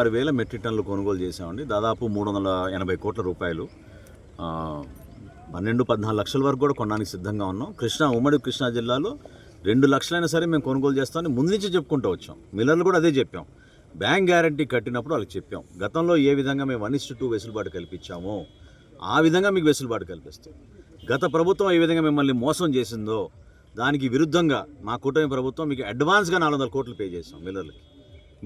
ఆరు వేల మెట్రిక్ టన్నులు కొనుగోలు చేసామండి దాదాపు మూడు వందల ఎనభై కోట్ల రూపాయలు. పన్నెండు పద్నాలుగు లక్షల వరకు కూడా కొనడానికి సిద్ధంగా ఉన్నాం. కృష్ణా ఉమ్మడి కృష్ణా జిల్లాలో రెండు లక్షలైనా సరే మేము కొనుగోలు చేస్తామని ముందు నుంచి చెప్పుకుంటూ వచ్చాం. మిల్లర్లు కూడా అదే చెప్పాం. బ్యాంక్ గ్యారంటీ కట్టినప్పుడు వాళ్ళకి చెప్పాం. గతంలో ఏ విధంగా మేము వన్ ఇస్టు టూ వెసులుబాటు కల్పించామో ఆ విధంగా మీకు వెసులుబాటు కల్పిస్తాం. గత ప్రభుత్వం ఏ విధంగా మిమ్మల్ని మోసం చేసిందో దానికి విరుద్ధంగా మా కూటమి ప్రభుత్వం మీకు అడ్వాన్స్గా నాలుగు వందల కోట్లు పే చేసాం మిల్లర్లకి.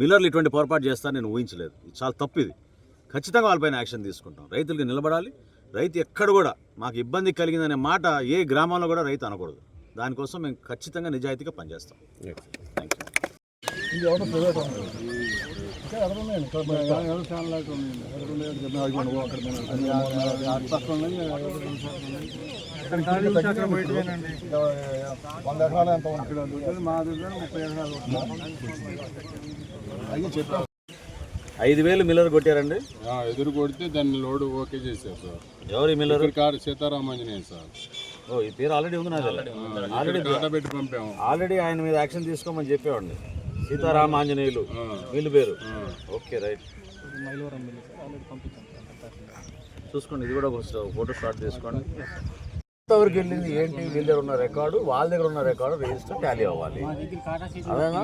మిల్లర్లు ఇటువంటి పొరపాటు చేస్తారని నేను ఊహించలేదు. ఇది చాలా తప్పు ఇది. ఖచ్చితంగా వాళ్ళపైన యాక్షన్ తీసుకుంటాం. రైతులకి నిలబడాలి. రైతు ఎక్కడ కూడా మాకు ఇబ్బంది కలిగిందనే మాట ఏ గ్రామంలో కూడా రైతు అనకూడదు. దానికోసం మేము ఖచ్చితంగా నిజాయితీగా పనిచేస్తాం. థ్యాంక్ యూ వంద ఎకరాలు ఎంత ఉంటుంది మా దగ్గర ముప్పై ఎకరాలు అయ్యి చెప్పాం ఐదు వేలు మిల్లర్ కొట్టారండి? ఆ, ఎదురు కొడితే దాన్ని లోడ్ ఓకే చేశారు సార్. ఎవరు ఈ మిల్లర్? Car Seetharamanjaneya sir. ఓ ఈ పేరు ఆల్రెడీ ఉంది నాకు ఆల్రెడీ పెట్టి పంపాము. ఆల్రెడీ ఆయన మీద యాక్షన్ తీసుకోమని చెప్పేవాడిని. సీతారామ ఆంజనేయులు వీళ్ళు పేరు? Okay right. చూసుకోండి ఇది కూడా ఒక ఫోటో స్టార్ట్ చేసుకోండి ఎంతవరకు వెళ్ళింది ఏంటి? వీళ్ళ దగ్గర ఉన్న రికార్డు వాళ్ళ దగ్గర ఉన్న రికార్డు రిజిస్టర్ టాలీ అవ్వాలి. అదేనా?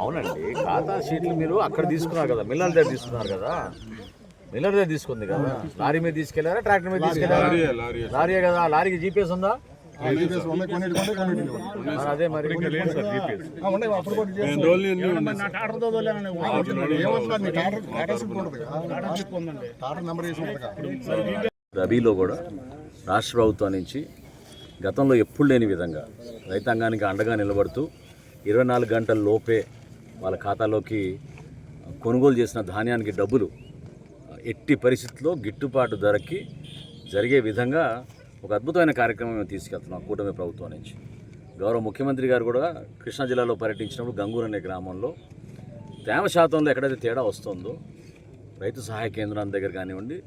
అవునండి ఖాతా షీట్లు మీరు అక్కడ తీసుకున్నారు కదా మిల్లర్ దగ్గర తీసుకున్నారు కదా. మిల్లర్ దగ్గర తీసుకుంది కదా. లారీ మీద తీసుకెళ్ళారా ట్రాక్టర్ మీద తీసుకెళ్ళారా లారీ లారీయే కదా. లారీకి జీపీఎస్ ఉందా? అదే మరి. రబీలో కూడా రాష్ట్ర ప్రభుత్వం నుంచి గతంలో ఎప్పుడు లేని విధంగా రైతాంగానికి అండగా నిలబడుతూ ఇరవై నాలుగు గంటల లోపే వాళ్ళ ఖాతాలోకి కొనుగోలు చేసిన ధాన్యానికి డబ్బులు ఎట్టి పరిస్థితుల్లో గిట్టుబాటు ధరకి జరిగే విధంగా ఒక అద్భుతమైన కార్యక్రమం మేము తీసుకెళ్తున్నాం కూటమి ప్రభుత్వం నుంచి. గౌరవ ముఖ్యమంత్రి గారు కూడా కృష్ణా జిల్లాలో పర్యటించినప్పుడు గంగూరు అనే గ్రామంలో తేమ శాతంలో ఎక్కడైతే తేడా వస్తుందో రైతు సహాయ కేంద్రాల దగ్గర కానివ్వండి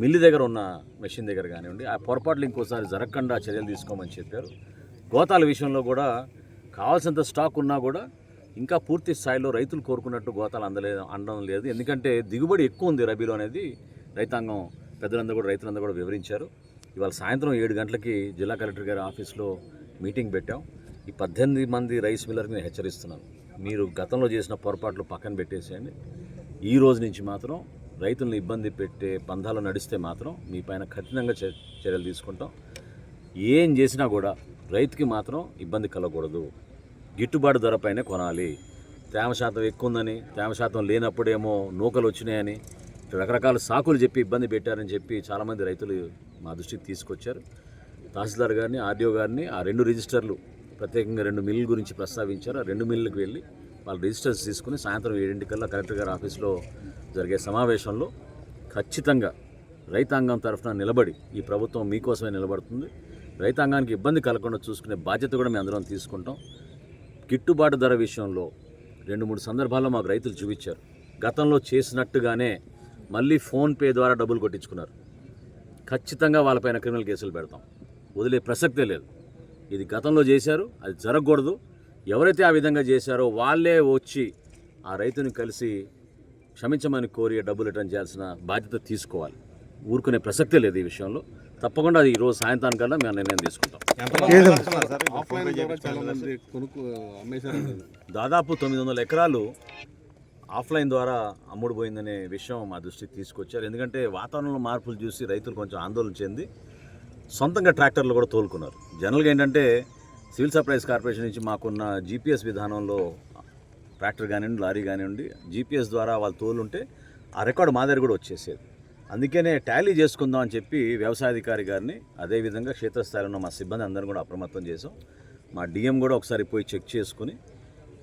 మిల్లు దగ్గర ఉన్న మెషిన్ దగ్గర కానివ్వండి ఆ పొరపాట్లు ఇంకోసారి జరగకుండా చర్యలు తీసుకోమని చెప్పారు. గోతాల విషయంలో కూడా కావాల్సినంత స్టాక్ ఉన్నా కూడా ఇంకా పూర్తి స్థాయిలో రైతులు కోరుకున్నట్టు గోతాలు అందలేదు అనడం లేదు. ఎందుకంటే దిగుబడి ఎక్కువ ఉంది రబీలో అనేది రైతాంగం పెద్దలందరూ కూడా రైతులందరూ కూడా వివరించారు. ఇవాళ సాయంత్రం ఏడు గంటలకి జిల్లా కలెక్టర్ గారి ఆఫీస్లో మీటింగ్ పెట్టాం. ఈ పద్దెనిమిది మంది రైస్ మిల్లర్ని నేను హెచ్చరిస్తున్నాను. మీరు గతంలో చేసిన పొరపాట్లు పక్కన పెట్టేసేయండి. ఈ రోజు నుంచి మాత్రం రైతులను ఇబ్బంది పెట్టే పంధాలు నడిస్తే మాత్రం మీ పైన కఠినంగా చర్యలు తీసుకుంటాం. ఏం చేసినా కూడా రైతుకి మాత్రం ఇబ్బంది కలగకూడదు. గిట్టుబాటు ధర పైన కొనాలి. తేమ శాతం ఎక్కువ ఉందని తేమ శాతం లేనప్పుడేమో నూకలు వచ్చినాయని రకరకాల సాకులు చెప్పి ఇబ్బంది పెట్టారని చెప్పి చాలామంది రైతులు మా దృష్టికి తీసుకొచ్చారు. తహసీల్దార్ గారిని ఆర్డీఓ గారిని ఆ రెండు రిజిస్టర్లు ప్రత్యేకంగా రెండు మిల్లుల గురించి ప్రస్తావించారు. ఆ రెండు మిల్లులకు వెళ్ళి వాళ్ళు రిజిస్టర్స్ తీసుకుని సాయంత్రం ఏడింటికల్లా కలెక్టర్ గారి ఆఫీస్లో జరిగే సమావేశంలో ఖచ్చితంగా రైతాంగం తరఫున నిలబడి ఈ ప్రభుత్వం మీకోసమే నిలబడుతుంది. రైతాంగానికి ఇబ్బంది కలగకుండా చూసుకునే బాధ్యత కూడా మేము అందరం తీసుకుంటాం. గిట్టుబాటు ధర విషయంలో రెండు మూడు సందర్భాల్లో మాకు రైతులు చూపించారు. గతంలో చేసినట్టుగానే మళ్ళీ ఫోన్పే ద్వారా డబ్బులు కొట్టించుకున్నారు. ఖచ్చితంగా వాళ్ళపైన క్రిమినల్ కేసులు పెడతాం. వదిలే ప్రసక్తే లేదు. ఇది గతంలో చేశారు అది జరగకూడదు. ఎవరైతే ఆ విధంగా చేశారో వాళ్ళే వచ్చి ఆ రైతుని కలిసి క్షమించమని కోరి డబ్బులు రిటర్న్ చేయాల్సిన బాధ్యత తీసుకోవాలి. ఊరుకునే ప్రసక్తే లేదు ఈ విషయంలో. తప్పకుండా అది ఈరోజు సాయంత్రానికల్లా మేము నిర్ణయం తీసుకుంటాం. దాదాపు తొమ్మిది వందల ఎకరాలు ఆఫ్లైన్ ద్వారా అమ్ముడు పోయిందనే విషయం మా దృష్టికి తీసుకొచ్చారు. ఎందుకంటే వాతావరణంలో మార్పులు చూసి రైతులు కొంచెం ఆందోళన చెంది సొంతంగా ట్రాక్టర్లు కూడా తోలుకున్నారు. జనరల్గా ఏంటంటే సివిల్ సప్లైస్ కార్పొరేషన్ నుంచి మాకున్న జీపీఎస్ విధానంలో ట్రాక్టర్ కానివ్వండి లారీ కానివ్వండి జీపీఎస్ ద్వారా వాళ్ళు తోలుంటే ఆ రికార్డు మా దగ్గర కూడా వచ్చేసేది. అందుకనే టాలీ చేసుకుందాం అని చెప్పి వ్యవసాయాధికారి గారిని అదేవిధంగా క్షేత్రస్థాయిలో ఉన్న మా సిబ్బంది అందరిని కూడా అప్రమత్తం చేసాం మా డిఎం కూడా ఒకసారి పోయి చెక్ చేసుకుని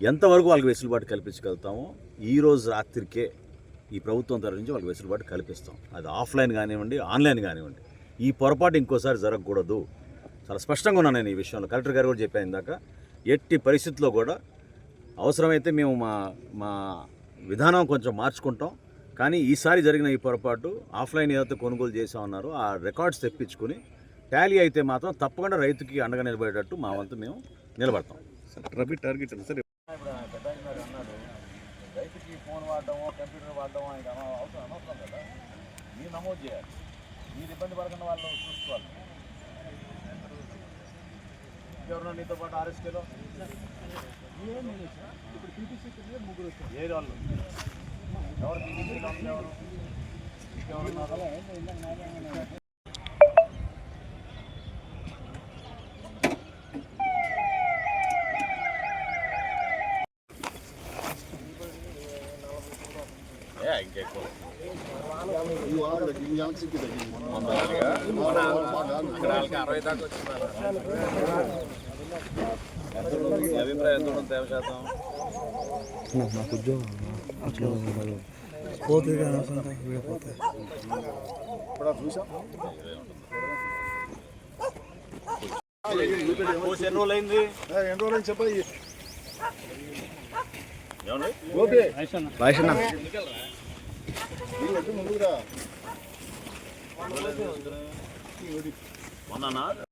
ఎంతవరకు వాళ్ళకి వెసులుబాటు కల్పించగలుగుతామో ఈ రోజు రాత్రికే ఈ ప్రభుత్వం తరఫు నుంచి వాళ్ళకి వెసులుబాటు కల్పిస్తాం. అది ఆఫ్లైన్ కానివ్వండి ఆన్లైన్ కానివ్వండి. ఈ పొరపాటు ఇంకోసారి జరగకూడదు. చాలా స్పష్టంగా ఉన్నాను నేను ఈ విషయంలో. కలెక్టర్ గారు కూడా చెప్పాను ఇందాక. ఎట్టి పరిస్థితుల్లో కూడా అవసరమైతే మేము మా మా విధానం కొంచెం మార్చుకుంటాం. కానీ ఈసారి జరిగిన ఈ పొరపాటు ఆఫ్లైన్ ఏదైతే కొనుగోలు చేసామన్నారో ఆ రికార్డ్స్ తెప్పించుకుని టాలీ అయితే మాత్రం తప్పకుండా రైతుకి అండగా నిలబడేటట్టు మా వంతు మేము నిలబడతాం. రబీ టార్గెట్ సార్ చేయాలి. మీరు ఇబ్బంది పడకుండా వాళ్ళు చూసుకోవాలి. ఎవరన్నా నీతో పాటు ఆర్ఎస్కేలో ఏది వాళ్ళు? ఎవరు పీటీసీలో ఉంది ఎవరు? ఇంకెవరున్నారు ఏ ఇంకెక్కువ. ఈ వారం ఈ అరవై దాకా వచ్చింది అభిప్రాయం శాతం నాకు ఉద్యోగం పోతే పోతే ఇప్పుడు చూసాం ఎన్ని ఎన్ని చెప్పాలి గోపి வந்துடா